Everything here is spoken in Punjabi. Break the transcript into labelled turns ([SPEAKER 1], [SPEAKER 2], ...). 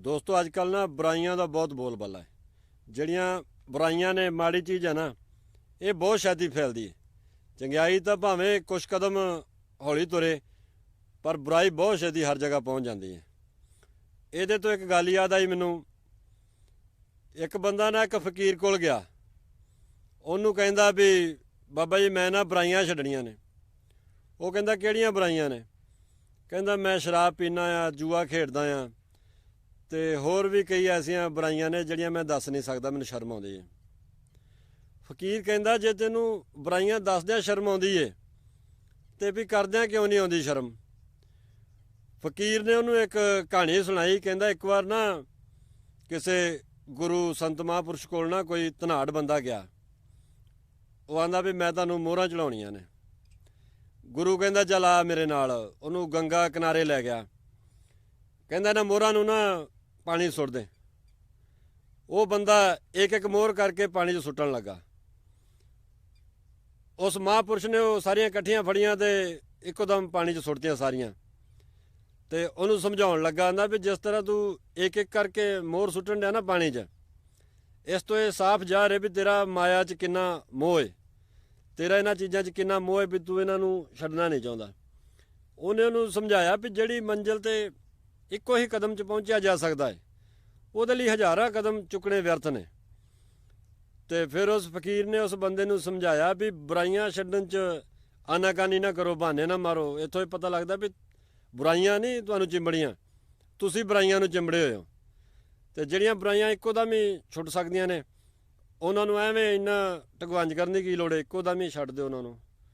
[SPEAKER 1] ਦੋਸਤੋ ਅੱਜ ਕੱਲ ਨਾ ਬੁਰਾਈਆਂ ਦਾ ਬਹੁਤ ਬੋਲਬਾਲਾ ਹੈ। ਜਿਹੜੀਆਂ ਬੁਰਾਈਆਂ ਨੇ, ਮਾੜੀ ਚੀਜ਼ ਹੈ ਨਾ, ਇਹ ਬਹੁਤ ਛੇਤੀ ਫੈਲਦੀ ਹੈ। ਚੰਗਿਆਈ ਤਾਂ ਭਾਵੇਂ ਕੁਝ ਕਦਮ ਹੌਲੀ ਤੁਰੇ, ਪਰ ਬੁਰਾਈ ਬਹੁਤ ਛੇਤੀ ਹਰ ਜਗ੍ਹਾ ਪਹੁੰਚ ਜਾਂਦੀ ਹੈ। ਇਹਦੇ ਤੋਂ ਇੱਕ ਗੱਲ ਯਾਦ ਆਈ ਮੈਨੂੰ। ਇੱਕ ਬੰਦਾ ਨਾ, ਇੱਕ ਫਕੀਰ ਕੋਲ ਗਿਆ। ਉਹਨੂੰ ਕਹਿੰਦਾ ਵੀ, ਬਾਬਾ ਜੀ, ਮੈਂ ਨਾ ਬੁਰਾਈਆਂ ਛੱਡਣੀਆਂ ਨੇ। ਉਹ ਕਹਿੰਦਾ, ਕਿਹੜੀਆਂ ਬੁਰਾਈਆਂ ਨੇ? ਕਹਿੰਦਾ, ਮੈਂ ਸ਼ਰਾਬ ਪੀਣਾ ਆ, ਜੂਆ ਖੇਡਦਾ ਆ ਤੇ ਹੋਰ ਵੀ ਕਈ ਐਸੀਆਂ ਬੁਰਾਈਆਂ ਨੇ ਜਿਹੜੀਆਂ ਮੈਂ ਦੱਸ ਨਹੀਂ ਸਕਦਾ, ਮੈਨੂੰ ਸ਼ਰਮ ਆਉਂਦੀ ਹੈ। ਫਕੀਰ ਕਹਿੰਦਾ, ਜੇ ਤੈਨੂੰ ਬੁਰਾਈਆਂ ਦੱਸਦਿਆਂ ਸ਼ਰਮ ਆਉਂਦੀ ਏ, ਤੇ ਵੀ ਕਰਦਿਆਂ ਕਿਉਂ ਨਹੀਂ ਆਉਂਦੀ ਸ਼ਰਮ? ਫਕੀਰ ਨੇ ਉਹਨੂੰ ਇੱਕ ਕਹਾਣੀ ਸੁਣਾਈ, ਕਹਿੰਦਾ ਇੱਕ ਵਾਰ ਨਾ ਕਿਸੇ ਗੁਰੂ ਸੰਤ ਮਹਾਂਪੁਰਸ਼ ਕੋਲ ਨਾ ਕੋਈ ਧਨਾੜ ਬੰਦਾ ਗਿਆ। ਉਹ ਆਂਦਾ ਵੀ ਮੈਂ ਤੁਹਾਨੂੰ ਮੋਹਰਾਂ ਚੜਾਉਣੀਆਂ ਨੇ। ਗੁਰੂ ਕਹਿੰਦਾ, ਚੱਲ ਆ ਮੇਰੇ ਨਾਲ। ਉਹਨੂੰ ਗੰਗਾ ਕਿਨਾਰੇ ਲੈ ਗਿਆ। ਕਹਿੰਦਾ ਨਾ ਮੋਹਰਾਂ ਨੂੰ ਨਾ ਪਾਣੀ ਸੁੱਟਦੇ। ਉਹ ਬੰਦਾ ਇੱਕ ਇੱਕ ਮੋਹਰ ਕਰਕੇ ਪਾਣੀ 'ਚ ਸੁੱਟਣ ਲੱਗਾ। ਉਸ ਮਹਾਂਪੁਰਸ਼ ਨੇ ਉਹ ਸਾਰੀਆਂ ਇਕੱਠੀਆਂ ਫੜੀਆਂ ਤੇ ਇੱਕੋ ਦਮ ਪਾਣੀ 'ਚ ਸੁੱਟਤੀਆਂ ਸਾਰੀਆਂ। ਤੇ ਉਹਨੂੰ ਸਮਝਾਉਣ ਲੱਗਾ, ਆਂਦਾ ਵੀ ਜਿਸ ਤਰ੍ਹਾਂ ਤੂੰ ਇੱਕ ਇੱਕ ਕਰਕੇ ਮੋਹਰ ਸੁੱਟਣ ਡਿਆ ਨਾ ਪਾਣੀ 'ਚ, ਇਸ ਤੋਂ ਇਹ ਸਾਫ਼ ਜਾ ਹੈ ਵੀ ਤੇਰਾ ਮਾਇਆ 'ਚ ਕਿੰਨਾ ਮੋਹ ਹੈ ਤੇਰਾ ਇਹਨਾਂ ਚੀਜ਼ਾਂ 'ਚ ਕਿੰਨਾ ਮੋਹ ਹੈ ਵੀ ਤੂੰ ਇਹਨਾਂ ਨੂੰ ਛੱਡਣਾ ਨਹੀਂ ਚਾਹੁੰਦਾ। ਉਹਨੇ ਉਹਨੂੰ ਸਮਝਾਇਆ ਵੀ ਜਿਹੜੀ ਮੰਜ਼ਿਲ ਤੇ ਇੱਕੋ ਹੀ ਕਦਮ 'ਚ ਪਹੁੰਚਿਆ ਜਾ ਸਕਦਾ ਹੈ। ਉਹਦੇ ਲਈ ਹਜ਼ਾਰਾਂ ਕਦਮ ਚੁੱਕਣੇ ਵਿਅਰਥ ਨੇ। ਤੇ ਫਿਰ ਉਸ ਫਕੀਰ ਨੇ ਉਸ ਬੰਦੇ ਨੂੰ ਸਮਝਾਇਆ ਵੀ ਬੁਰਾਈਆਂ ਛੱਡਣ 'ਚ ਆਨਾਕਾਨੀ ਨਾ ਕਰੋ, ਬਹਾਨੇ ਨਾ ਮਾਰੋ। ਇੱਥੋਂ ਹੀ ਪਤਾ ਲੱਗਦਾ ਵੀ ਬੁਰਾਈਆਂ ਨਹੀਂ ਤੁਹਾਨੂੰ ਚਿੰਬੜੀਆਂ। ਤੁਸੀਂ ਬੁਰਾਈਆਂ ਨੂੰ ਚਿੰਬੜੇ ਹੋਏ ਹੋ। ਤੇ ਜਿਹੜੀਆਂ ਬੁਰਾਈਆਂ ਇੱਕੋ ਦਮ ਹੀ ਛੁੱਟ ਸਕਦੀਆਂ ਨੇ, ਉਹਨਾਂ ਨੂੰ ਐਵੇਂ ਇੰਨਾ ਟਗਵੰਜ ਕਰਨ ਦੀ ਕੀ ਲੋੜ ਹੈ? ਇੱਕੋ ਦਮ ਹੀ ਛੱਡ ਦਿਓ ਉਹਨਾਂ ਨੂੰ।